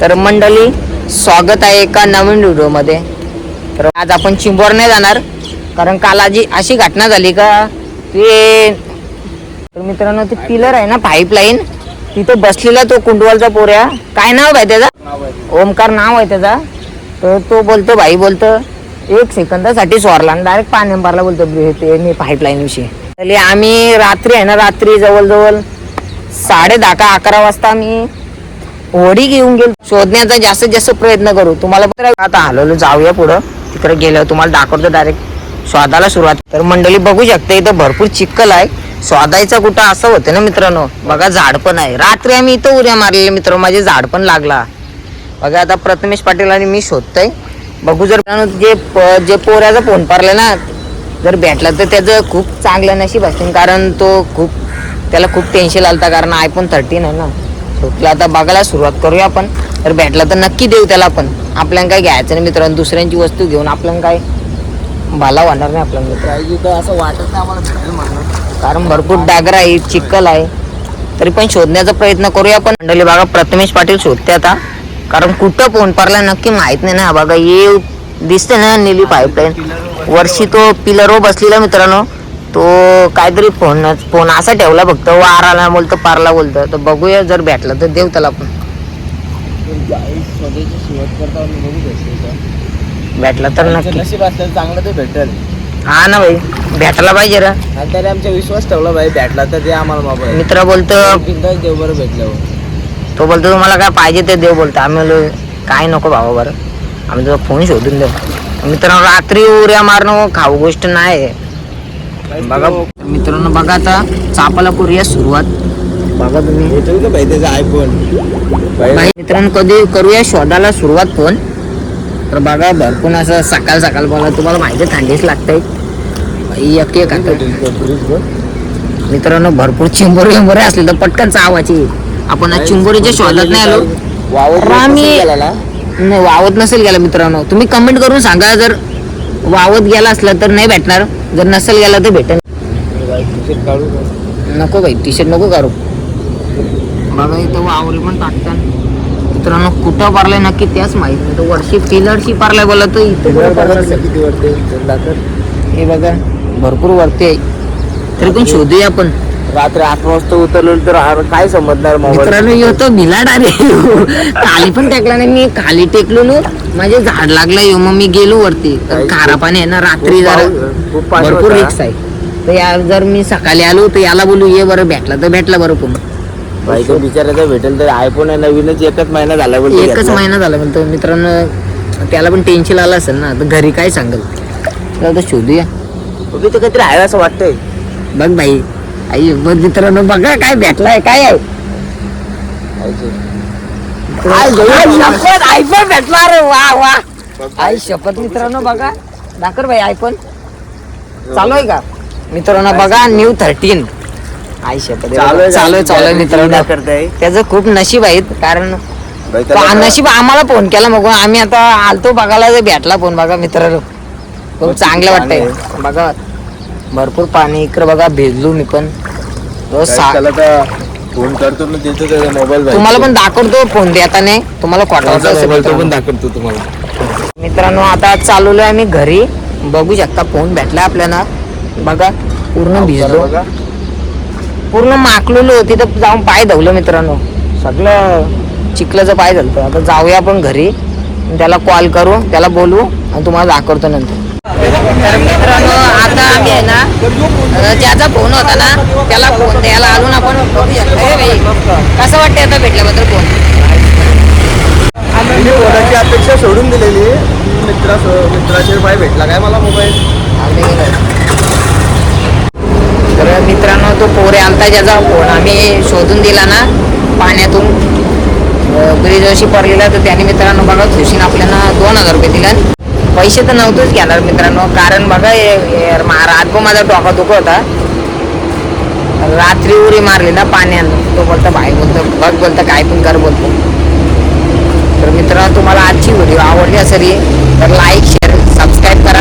तर मंडळी स्वागत आहे एका नवीन व्हिडिओमध्ये. तर आज आपण चिंबोर नाही जाणार कारण काल आजी अशी घटना झाली का ते तर मित्रांनो ते पिलर आहे ना पाईपलाईन तिथं बसलेला तो कुंडवालचा पोऱ्या काय नाव आहे त्याचा? ओमकार नाव आहे त्याचा. तर तो बोलतो भाई बोलतो एक सेकंदासाठी सोरला आणि डायरेक्ट पाणी मारला बोलतो ते मी पाईपलाईन विषयी. आम्ही रात्री आहे ना रात्री जवळजवळ साडे दहा का अकरा वाजता आम्ही होडी घेऊन गेलो. शोधण्याचा जास्तीत जास्त प्रयत्न करू. तुम्हाला पण आता हलवलं जाऊया पुढं. तिकडे गेल्यावर तुम्हाला दाखवतो डायरेक्ट स्वादाला सुरुवात. तर मंडळी बघू शकते इथं भरपूर चिखल आहे. स्वादायचा कुठं असं होतं ना मित्रांनो? बघा झाड पण आहे. रात्री आम्ही इथं उऱ्या मारलेले मित्र माझे झाड पण लागला. बघा आता प्रथमेश पाटील आणि मी शोधतोय. बघू जर जे प- जे पोऱ्याचा फोन पारला ना जर भेटला तर त्याचं खूप चांगलं नशीब असेल कारण तो खूप त्याला खूप टेन्शन आलता. कारण आयफोन थर्टीन आहे ना. शोधला आता बघायला सुरुवात करूया आपण. तर भेटला तर नक्की देऊ त्याला आपण आपल्याला काय घ्यायचं नाही मित्रांनो दुसऱ्यांची वस्तू घेऊन आपल्याला काय भला होणार नाही आपल्याला मित्र असं वाटत नाही आम्हाला कारण भरपूर डागर आहे चिखल आहे. तरी पण शोधण्याचा प्रयत्न करूया पण मंडळी बघा प्रथमेश पाटील शोधते आता. कारण कुठं फोन पडला नक्की माहीत नाही ना. बघा ये दिसते ना निली पाईपलाईन वर्षी तो पिलरवर बसलेला मित्रांनो. तो काहीतरी फोन फोन असा ठेवला फक्त वाराला बोलतो पारला बोलतो. तर बघूया जर भेटला तर देऊ त्याला आपण भेटला तर नक्की. चांगलं ते भेटेल. हा ना भाई भेटायला पाहिजे रा. त्याने आमचा विश्वास ठेवला भाई भेटला तर ते आम्हाला मोबाईल मित्र बोलतो देव बरं भेटल्यावर तो बोलतो तुम्हाला काय पाहिजे ते देव बोलतो. आम्ही काय नको भावा बरं. आम्ही तुझा फोन शोधून देऊ. मित्रांनो रात्री उऱ्या मारणं खाऊ गोष्ट नाही. बघा मित्रांनो बघा आता चापाला करूया सुरुवात. बघा तुम्ही आयफोन मित्रांनो कधी करूया शोधाला सुरुवात फोन? तर बघा भरपूर असं सकाळ सकाळ बोला तुम्हाला माहिती थंडीच लागतंय. भाई एक एक मित्रांनो भरपूर चिंबोरी विंबोरी असले तर पटकन चावाची आपण आज चिंबोरीच्या शोधात नाही आलो. ना? नाही वावत नसेल गेला मित्रांनो. तुम्ही कमेंट करून सांगा जर वावत गेला असला तर नाही भेटणार. जर नसेल गेला तर भेटेल. काढू? नको भाई टी शर्ट नको करू बघा इथं वावरी पण टाकतात. मित्रांनो कुठं पारलाय नक्की त्याच माहीत नाही. तो वर्षी पिलरशी पारलाय बोला तो इथे. हे बघा भरपूर वरती आहे. तरी पण शोधूया आपण. रात्री आठ वाजता उतरलो तर काय समजणार मोबाईल? मित्रांनो यो तो भिलाड अरे खाली पण टेकला नाही मी खाली टेकलेलो. माझे झाड लागला यो मग मी गेलो वरती. तर खारा पाणी आहे ना रात्री जरा खूप भरपूर होता. रिक्स आहे. तर या जर मी सकाळी आलो तर याला बोलू ये बरं भेटला तर भेटला बरं पण. भाई तो बिचाराचा भेटेल तर आयफोन आहे नवीनच एकच महिना झाला बोलतो एकच घेतला. महिना झाला म्हणतो मित्रांनो त्याला पण टेन्शन आलं असेल ना तर घरी काय सांगेल? तर शोधूया. बघ, इथं काहीतरी आहे असं वाटतंय. बघ भाई आई मित्रांनो बघा काय भेटलाय काय आहे? शपथ आयफोन भेटला रे वा वा. आई शपथ मित्रांनो बघा. दाखर भाई आयफोन चालू आहे का? मित्रांनो बघा न्यू थर्टीन आई शपथ चालू आहे चालू आहे चालू आहे मित्रांनो. त्याचं खूप नशीब आहेत कारण नशीब आम्हाला फोन केला मग आम्ही आता आलतो बघायला भेटला फोन बघा मित्रांनो. खूप चांगलं वाटतंय. बघा. भरपूर पाणी इकडे बघा भिजलो मी पण. तो भाई सा- त्याला तर फोन करतो ना देतो त्याचा मोबाईल तुम्हाला पण दाखवतो फोन देताना तुम्हाला खोटायचं असेल मोबाईल तो पण मित्रांनो. दाखवतो तुम्हाला. मित्रांनो आता चालवलोय आम्ही घरी. बघू शकता फोन भेटला आपल्याला. बघा पूर्ण भिजलो. बघा. पूर्ण माकलेलो तिथं जाऊन पाय धवलं मित्रांनो. सगळं चिखलाचं पाय धरतं आता जाऊया आपण घरी. आणि त्याला कॉल करू त्याला बोलू आणि तुम्हाला दाखवतो नंतर. तर मित्रांनो आता आम्ही आहे ना ज्याचा फोन होता ना त्याला फोन द्यायला आलो ना आपण बघू शकतो बाई, कसं वाटतंय आता भेटल्याबद्दल फोन मी कोणाची अपेक्षा सोडून दिलेली. मित्रा मित्राचे पाय भेटला काय मला मोबाईल तर मित्रांनो तो पोरे आलता ज्याचा फोन आम्ही शोधून दिला ना पाण्यातून. ब्रिजवरशी पडलेला तर त्याने मित्रांनो बघा खुशीन आपल्याला दोन हजार रुपये दिला पैसे तर नव्हतेच घेणार मित्रांनो. कारण बघा यार रातभर माझा डोका दुख होता. रात्री उरी मारली ना पाण्यानं. तो बोलता भाई बोलतो बघ बोलता काय पण कर बोलतो. तर मित्रांनो तुम्हाला आजची व्हिडिओ आवडली असेल तर लाईक शेअर सबस्क्राईब करा.